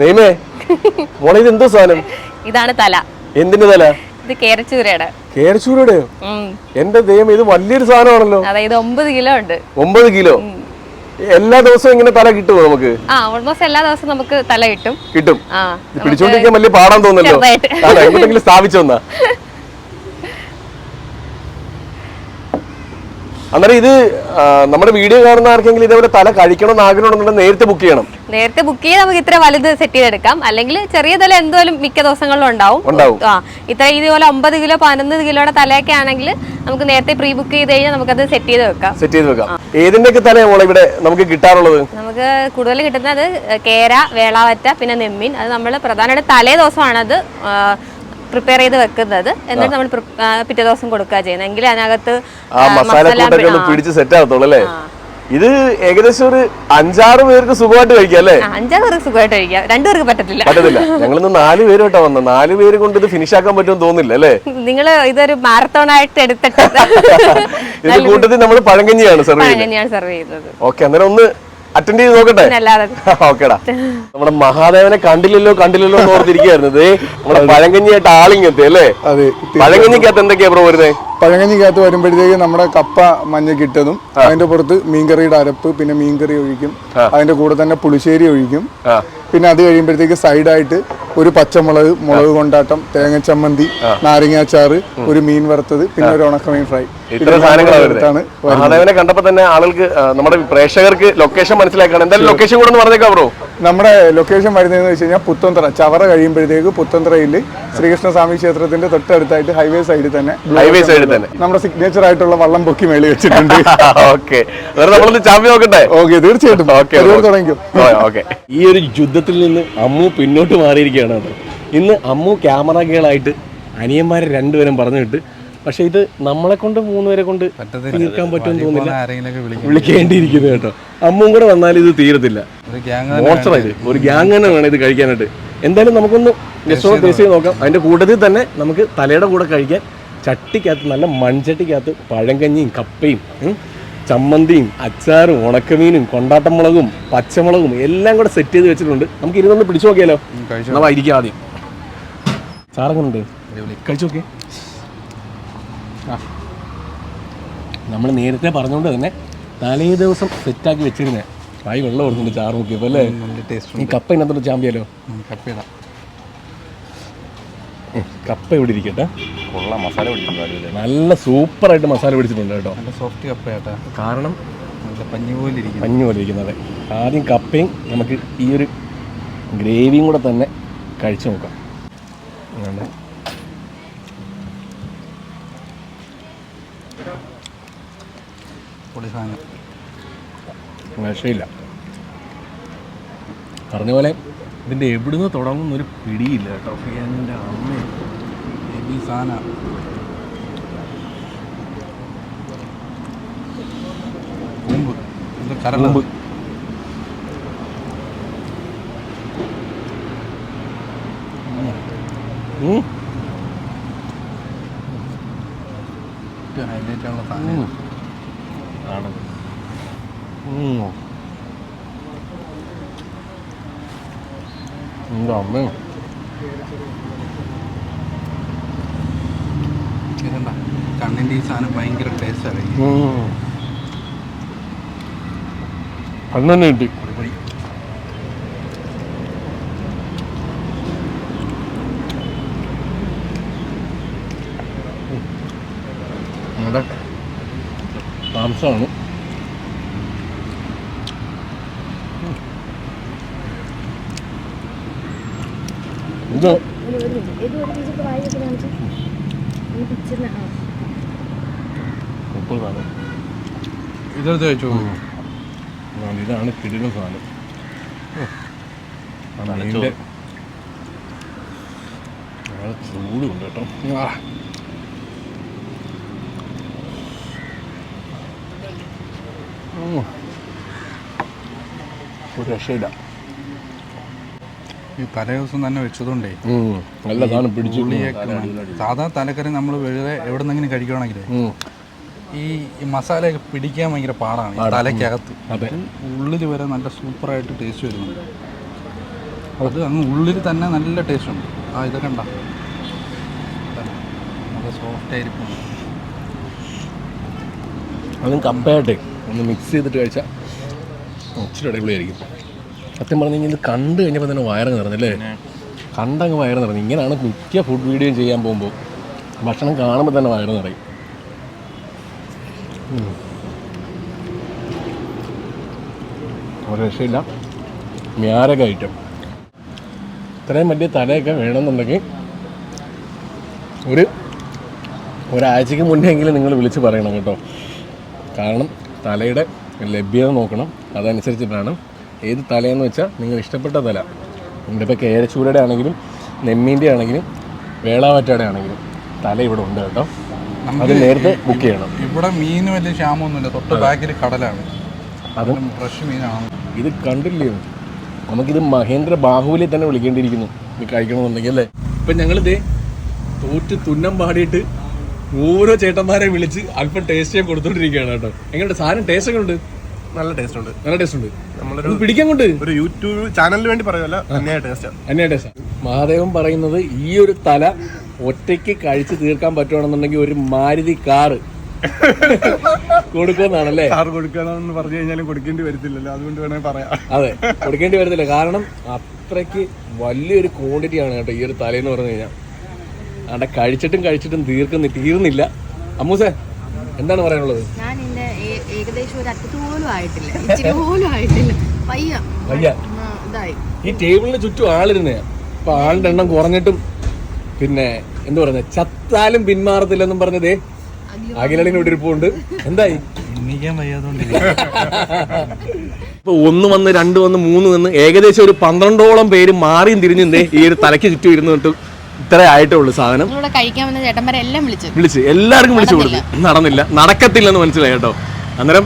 നെയ്മേ മോളെ ഇത് എന്തോ സാധനം? ഇതാണ് തല. എന്തിന്റെ തല? ഇത് കേരച്ചൂരയുടെ. കേരച്ചൂരയുടെ. എന്റെ ദൈവം ഇത് വലിയൊരു സാധനമാണല്ലോ. അതായത് ഒമ്പത് കിലോ ഉണ്ട്. ഒമ്പത് കിലോ? എല്ലാ ദിവസവും ഇങ്ങനെ തല കിട്ടുമോ നമുക്ക്? ആ ഓൾമോസ്റ്റ് എല്ലാ ദിവസവും നമുക്ക് തല കിട്ടും. കിട്ടും. പിടിച്ചോണ്ടിരിക്കാൻ വലിയ പാടാൻ തോന്നല്ലോ എങ്ങോട്ടെങ്കിലും സ്ഥാപിച്ചു വന്നാ അന്നേരം ഇത് നമ്മുടെ വീഡിയോ കാണുന്ന ആർക്കെങ്കിലും ഇതേപോലെ തല കഴിക്കണം ആഗ്രഹമുണ്ടെന്നുണ്ടെങ്കിൽ നേരത്തെ ബുക്ക് ചെയ്യണം. നേരത്തെ ബുക്ക് ചെയ്ത് നമുക്ക് ഇത്ര വലുത് സെറ്റ് ചെയ്തെടുക്കാം. അല്ലെങ്കിൽ ചെറിയ തല എന്തോലും മിക്ക ദിവസങ്ങളിലും ഉണ്ടാവും. ഉണ്ടാവും. ആ ഇത്ര ഇതുപോലെ ഒമ്പത് കിലോ പതിനൊന്ന് കിലോയുടെ തലയൊക്കെ ആണെങ്കിൽ നമുക്ക് നേരത്തെ പ്രീ ബുക്ക് ചെയ്ത് കഴിഞ്ഞാൽ നമുക്കത് സെറ്റ് ചെയ്ത് വെക്കാം. സെറ്റ് ചെയ്ത് വെക്കാം. ഏതിന്റെയൊക്കെ തലയാണ് ഇവിടെ നമുക്ക് കിട്ടാറുള്ളത്? നമുക്ക് കൂടുതൽ കിട്ടുന്നത് കേര വേളാവറ്റ പിന്നെ നെമ്മീൻ. അത് നമ്മൾ പ്രധാനമായിട്ട് തലേ ദിവസമാണ് അത് പ്രിപ്പയർ ചെയ്ത് വെക്കുന്നത്. എന്നിട്ട് നമ്മൾ പിറ്റേ ദിവസം കൊടുക്കുക ചെയ്യുന്നത്. എങ്കിൽ അതിനകത്ത് പിടിച്ച് സെറ്റ് ആകത്തുള്ളൂ അല്ലേ? ഇത് ഏകദേശം ഒരു അഞ്ചാറ് പേർക്ക് സുഖമായിട്ട് കഴിക്കാം അല്ലേ? അഞ്ചാറ് പേർക്ക് സുഖമായിട്ട് കഴിക്കാം. രണ്ടു പേർക്ക് പറ്റത്തില്ല. പറ്റത്തില്ല. ഞങ്ങളിന്ന് നാല് പേര് കേട്ടോ വന്നത് നാല് പേര് കൊണ്ട് ഇത് ഫിനിഷ് ആക്കാൻ പറ്റുമെന്ന് തോന്നില്ല അല്ലേ? നിങ്ങൾ ഇതൊരു മാരത്തോൺ ആയിട്ട് എടുത്തിട്ട് ഇത് കൂട്ടത്തിൽ നമ്മൾ പഴങ്കഞ്ഞിയാണ് സെർവ് ചെയ്യുന്നത്. ഓക്കെ അന്നേരം ഒന്ന് അറ്റൻഡ് ചെയ്ത് നോക്കട്ടെ? ഓക്കേടാ. നമ്മുടെ മഹാദേവനെ കണ്ടില്ലല്ലോ കണ്ടില്ലല്ലോ എന്ന് ഓർത്തിരിക്കുന്നത് ദേ നമ്മുടെ പഴങ്കഞ്ഞിയായിട്ട് ആളിങ്ങത്തെ അല്ലേ? അതെ പഴങ്കഞ്ഞിക്കകത്ത് എന്തൊക്കെയാ ബ്രോ വരുന്നത് പഴങ്കഞ്ഞിക്കകത്ത് വരുമ്പോഴത്തേക്ക് നമ്മുടെ കപ്പ മഞ്ഞ കിട്ടതും അതിന്റെ പുറത്ത് മീൻകറിയുടെ അരപ്പ് പിന്നെ മീൻകറി ഒഴിക്കും. അതിന്റെ കൂടെ തന്നെ പുളിശ്ശേരി ഒഴിക്കും. പിന്നെ അത് കഴിയുമ്പോഴത്തേക്ക് സൈഡായിട്ട് ഒരു പച്ചമുളക് മുളക് കൊണ്ടാട്ടം തേങ്ങ ചമ്മന്തി നാരങ്ങാച്ചാറ് ഒരു മീൻ വറുത്തത് പിന്നെ ഒരു ഉണക്കമീൻ ഫ്രൈ. ഇത്ര സാധനങ്ങളാണ് കണ്ടപ്പോ തന്നെ ആളുകൾക്ക് നമ്മുടെ പ്രേക്ഷകർക്ക് ലൊക്കേഷൻ മനസ്സിലാക്കണം എന്തായാലും ലൊക്കേഷൻ കൂടെ പറഞ്ഞേക്കാം ബ്രോ നമ്മുടെ ലൊക്കേഷൻ വരുന്നതെന്ന് വെച്ച് കഴിഞ്ഞാൽ പുത്തന്ത്ര ചവറ കഴിയുമ്പോഴത്തേക്ക് ശ്രീകൃഷ്ണ ശ്രീകൃഷ്ണസ്വാമി ക്ഷേത്രത്തിന്റെ തൊട്ടടുത്തായിട്ട് ഹൈവേ സൈഡിൽ തന്നെ. ഹൈവേ സൈഡിൽ തന്നെ. നമ്മുടെ സിഗ്നേച്ചർ ആയിട്ടുള്ള വള്ളം പൊക്കി മേളി വെച്ചിട്ടുണ്ട്. ഓക്കെ ചാമ്പി നോക്കട്ടെ? ഓക്കെ തീർച്ചയായിട്ടും. തുടങ്ങിക്കും. ഓക്കെ ഈ ഒരു യുദ്ധത്തിൽ നിന്ന് അമ്മു പിന്നോട്ട് മാറിയിരിക്കുകയാണ് ഇന്ന് അമ്മു ക്യാമറ ഗേളായിട്ട് അനിയന്മാരെ രണ്ടുപേരും പറഞ്ഞു വിട്ട് പക്ഷെ ഇത് നമ്മളെ കൊണ്ട് മൂന്നുപേരെ കൊണ്ട് തീർക്കാൻ പറ്റുമെന്ന് തോന്നില്ല വിളിക്കേണ്ടിയിരിക്കുന്നു കേട്ടോ. അമ്മും കൂടെ വന്നാൽ ഇത് തീരത്തില്ല. ഒരു ഗ്യാങ് ഒരു തന്നെ വേണം ഇത് കഴിക്കാനായിട്ട്. എന്തായാലും നമുക്കൊന്ന് ഒന്ന് ടേസ്റ്റ് ചെയ്ത് നോക്കാം. അതിന്റെ കൂട്ടത്തിൽ തന്നെ നമുക്ക് തലയുടെ കൂടെ കഴിക്കാൻ ചട്ടിക്കകത്ത് നല്ല മൺചട്ടിക്കകത്ത് പഴങ്കഞ്ഞിയും കപ്പയും ചമ്മന്തിയും അച്ചാറും ഉണക്കമീനും കൊണ്ടാട്ടമുളകും പച്ചമുളകും എല്ലാം കൂടെ സെറ്റ് ചെയ്ത് വെച്ചിട്ടുണ്ട്. നമുക്ക് ഇരുന്നൊന്ന് പിടിച്ചു നോക്കിയാലോ? ആദ്യം. സാറെങ്ങനുണ്ട്? കഴിച്ചു നോക്കിയേ. നമ്മൾ നേരത്തെ പറഞ്ഞുകൊണ്ട് തന്നെ തലേ ദിവസം സെറ്റാക്കി വെച്ചിരുന്നേ. ആയി വെള്ളം ഓർക്കുന്നുണ്ട് ചാറ് നോക്കിയപ്പോൾ അല്ലേ? നല്ല ടേസ്റ്റ് ഈ കപ്പ ഇതിനകത്തോട്ട് ചാമ്പിയാലോ? കപ്പയിടാം കപ്പ ഇവിടെ ഇരിക്കട്ടെ. കൊള്ള മസാല പിടിക്കുന്നു നല്ല സൂപ്പറായിട്ട് മസാല പിടിച്ചിട്ടുണ്ട് കേട്ടോ. നല്ല സോഫ്റ്റ് കപ്പയാട്ടാ. കാരണം നല്ല പഞ്ഞി പോലെ ഇരിക്കുന്നു. മഞ്ഞ് പോലെ ഇരിക്കുന്നത്. ആദ്യം കപ്പയും നമുക്ക് ഈ ഒരു ഗ്രേവിയും കൂടെ തന്നെ കഴിച്ചു നോക്കാം. അങ്ങനെ. പൊളി സാധനം. രക്ഷയില്ല പറഞ്ഞ പോലെ ഇതിന്റെ എവിടുന്ന് തുടങ്ങുന്ന ഒരു പിടിയില്ല കേട്ടോ. എന്റെ അമ്മ ഈ സാധനം. കൂമ്പ്. ഇത് കരൾ. ഉം. ഹൈലൈറ്റ് ഉള്ള സാധനം. അമ്മ ഇതെന്താ കണ്ണിന്റെ ഈ സാധനം ഭയങ്കര ടേസ്റ്റ് ആണ് കണ്ണന്നെ കിട്ടി പൊടിപ്പൊടി ഇതെടുത്ത് കഴിച്ചു? ഇതാണ് കിടിലും സാധനം. മീനിന്റെ ചൂടുണ്ട് കേട്ടോ. ഒരു രക്ഷയില്ല. ഈ തലേ ദിവസം തന്നെ വെച്ചതുകൊണ്ടേ ഉം. നല്ല സാധനം പിടിച്ചു. പുളിയൊക്കെ നല്ല- സാധാ തലക്കറി നമ്മൾ വെറുതെ എവിടെ നിന്നെങ്കിലും കഴിക്കുകയാണെങ്കിൽ. ഈ മസാല മസാലയൊക്കെ പിടിക്കാൻ ഭയങ്കര പാടാണ് തലക്കകത്ത് തലയ്ക്കകത്ത്. ഉള്ളിൽ വരെ നല്ല സൂപ്പറായിട്ട് ടേസ്റ്റ് വരുന്നുണ്ട്. അത് അങ്ങ് ഉള്ളിൽ തന്നെ നല്ല ടേസ്റ്റ് ഉണ്ട്. ആ ഇതൊക്കെ ഉണ്ടാ നല്ല സോഫ്റ്റ് ആയിരിക്കും. അതും കപ്പയായിട്ടേ ഒന്ന് മിക്സ് ചെയ്തിട്ട് കഴിച്ചാൽ ഇച്ചിരി അടിപൊളിയായിരിക്കും. സത്യം പറഞ്ഞു കഴിഞ്ഞാൽ ഇത് കണ്ടു കഴിഞ്ഞപ്പോൾ തന്നെ വയറ് നിറഞ്ഞല്ലേ? കണ്ടങ്ങ് വയറ് നിറഞ്ഞു. ഇങ്ങനെയാണ് മിക്ക ഫുഡ് വീഡിയോ ചെയ്യാൻ പോകുമ്പോൾ ഭക്ഷണം കാണുമ്പോൾ തന്നെ വയറ് നിറയും. ഒരു രക്ഷയില്ല. മ്യാരക ഐറ്റം ഇത്രയും വലിയ തലയൊക്കെ വേണമെന്നുണ്ടെങ്കിൽ ഒരു ഒരാഴ്ചക്ക് മുന്നേ എങ്കിലും നിങ്ങൾ വിളിച്ച് പറയണം കേട്ടോ. കാരണം തലയുടെ ലഭ്യത നോക്കണം. അതനുസരിച്ചിട്ടാണ് ഏത് തലയെന്ന് വെച്ചാൽ നിങ്ങൾ ഇഷ്ടപ്പെട്ട തല. നമ്മുടെ ഇപ്പോൾ കേരച്ചൂരയുടെ ആണെങ്കിലും നെമ്മീന്റെ ആണെങ്കിലും വേളാവറ്റയുടെ ആണെങ്കിലും തല ഇവിടെ ഉണ്ട് കേട്ടോ. അത് നേരത്തെ ബുക്ക് ചെയ്യണം. ഇവിടെ മീൻ വലിയ ക്ഷാമൊന്നുമില്ല തൊട്ട് ബാക്കിൽ കടലാണ്. അതും ഫ്രഷ് മീനാണ്. ഇത് കണ്ടില്ലേ? നമുക്കിത് മഹേന്ദ്ര ബാഹുബലി തന്നെ വിളിക്കേണ്ടിയിരിക്കുന്നു. ഇത് കഴിക്കണമെന്നുണ്ടെങ്കിൽ അല്ലേ? ഇപ്പം ഞങ്ങളിത് തോറ്റ് തുന്നം പാടിയിട്ട് ഓരോ ചേട്ടന്മാരെ വിളിച്ച് അല്പം ടേസ്റ്റ് ചെയ്യാൻ കൊടുത്തോണ്ടിരിക്കുകയാണ് കേട്ടോ. എങ്ങനെയുണ്ട്? സാധനം ടേസ്റ്റ് ഒക്കെ ഉണ്ട്? നല്ല ടേസ്റ്റ് ഉണ്ട്. നല്ല ടേസ്റ്റ് ഉണ്ട്. നമ്മളൊരു പിടിക്കാൻ കൊണ്ട് ഒരു യൂട്യൂബ് ചാനലിന് വേണ്ടി പറയുമല്ല അന്യായ ടേസ്റ്റ് മഹാദേവൻ പറയുന്നത് ഈ ഒരു തല ഒറ്റയ്ക്ക് കഴിച്ചു തീർക്കാൻ പറ്റുവാണെന്നുണ്ടെങ്കിൽ ഒരു മാരുതി കാറ് കൊടുക്കുമെന്നാണല്ലേ? കാർ കൊടുക്കാന്ന് പറഞ്ഞു കഴിഞ്ഞാൽ കൊടുക്കേണ്ടി വരത്തില്ലല്ലോ. അതുകൊണ്ട് വേണമെങ്കിൽ പറയാം. അതെ കൊടുക്കേണ്ടി വരത്തില്ല. കാരണം അത്രയ്ക്ക് വലിയൊരു ക്വാണ്ടിറ്റി ആണ് കേട്ടോ ഈ ഒരു തലേന്ന് പറഞ്ഞു കഴിഞ്ഞാൽ. അവിടെ കഴിച്ചിട്ടും കഴിച്ചിട്ടും തീർക്കുന്നില്ല തീർന്നില്ല അമ്മൂസേ എന്താണ് പറയാനുള്ളത്? ഏകദേശം ഒരു അറ്റത്ത് പോലും ആയിട്ടില്ല. ഇച്ചിരി പോലും ആയിട്ടില്ല. വയ്യ. വയ്യ. ഇതായി. ഈ ടേബിളിന് ചുറ്റും ആളിരുന്നേ അപ്പൊ ആളുടെ എണ്ണം കുറഞ്ഞിട്ടും പിന്നെ എന്താ പറയുന്നത് ചത്താലും പിന്മാറത്തില്ലെന്നും പറഞ്ഞതേ അഖിലടിന് ഇവിടെ ഇരിപ്പുണ്ട്. എന്തായി? ഇപ്പൊ ഒന്ന് വന്ന് രണ്ട് വന്ന് മൂന്ന് വന്ന് ഏകദേശം ഒരു പന്ത്രണ്ടോളം പേര് മാറിയും തിരിഞ്ഞും ഈ ഒരു തലയ്ക്ക് ചുറ്റും ഇരുന്നിട്ട് ഇത്ര ആയിട്ടേ ഉള്ളൂ സാധനം. കഴിക്കാൻ വന്ന ചേട്ടന്മാരെല്ലാം വിളിച്ചു. വിളിച്ച്. എല്ലാവർക്കും വിളിച്ചു കൊടുത്തു. നടന്നില്ല. നടക്കത്തില്ലെന്ന് മനസ്സിലായി കേട്ടോ. അന്നേരം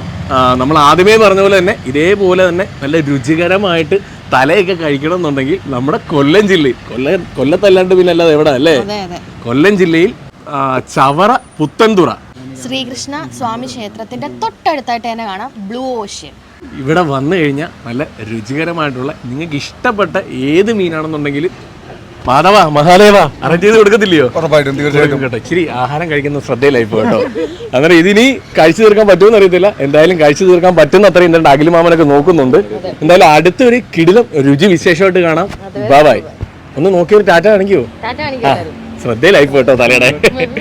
നമ്മൾ ആദ്യമേ പറഞ്ഞ പോലെ തന്നെ ഇതേപോലെ തന്നെ നല്ല രുചികരമായിട്ട് തലയൊക്കെ കഴിക്കണം എന്നുണ്ടെങ്കിൽ നമ്മുടെ കൊല്ലം ജില്ലയിൽ കൊല്ലം കൊല്ലത്തല്ലാണ്ട് പിന്നെ അല്ലാതെ എവിടെ അല്ലേ? കൊല്ലം ജില്ലയിൽ ചവറ പുത്തൻതുറ. ശ്രീകൃഷ്ണ സ്വാമി ക്ഷേത്രത്തിന്റെ തൊട്ടടുത്തായിട്ട് തന്നെ കാണാം ബ്ലൂ ഓഷ്യൻ. ഇവിടെ വന്നു കഴിഞ്ഞാൽ നല്ല രുചികരമായിട്ടുള്ള നിങ്ങൾക്ക് ഇഷ്ടപ്പെട്ട ഏത് മീനാണെന്നുണ്ടെങ്കിൽ മാധവ മഹാദേവ. അറേഞ്ച് ചെയ്ത് കൊടുക്കത്തില്ലയോ? ഉറപ്പായിട്ടും തീർച്ചയായിട്ടും. കേട്ടോ ഇച്ചിരി ആഹാരം കഴിക്കുന്ന ശ്രദ്ധയിലായി കേട്ടോ. അങ്ങനെ ഇതിനി കഴിച്ചു തീർക്കാൻ പറ്റുമെന്ന് അറിയത്തില്ല എന്തായാലും കഴിച്ചു തീർക്കാൻ പറ്റുന്ന അത്രയും എന്താണ്ട് അഖിലുമാമനൊക്കെ നോക്കുന്നുണ്ട്. എന്തായാലും അടുത്തൊരു കിടിലം രുചി വിശേഷമായിട്ട് കാണാം. ബാബായ് ഒന്ന് നോക്കിയൊരു ടാറ്റ കാണിക്കോ ടാറ്റ ആ ശ്രദ്ധയിലായി കേട്ടോ തലയുടെ.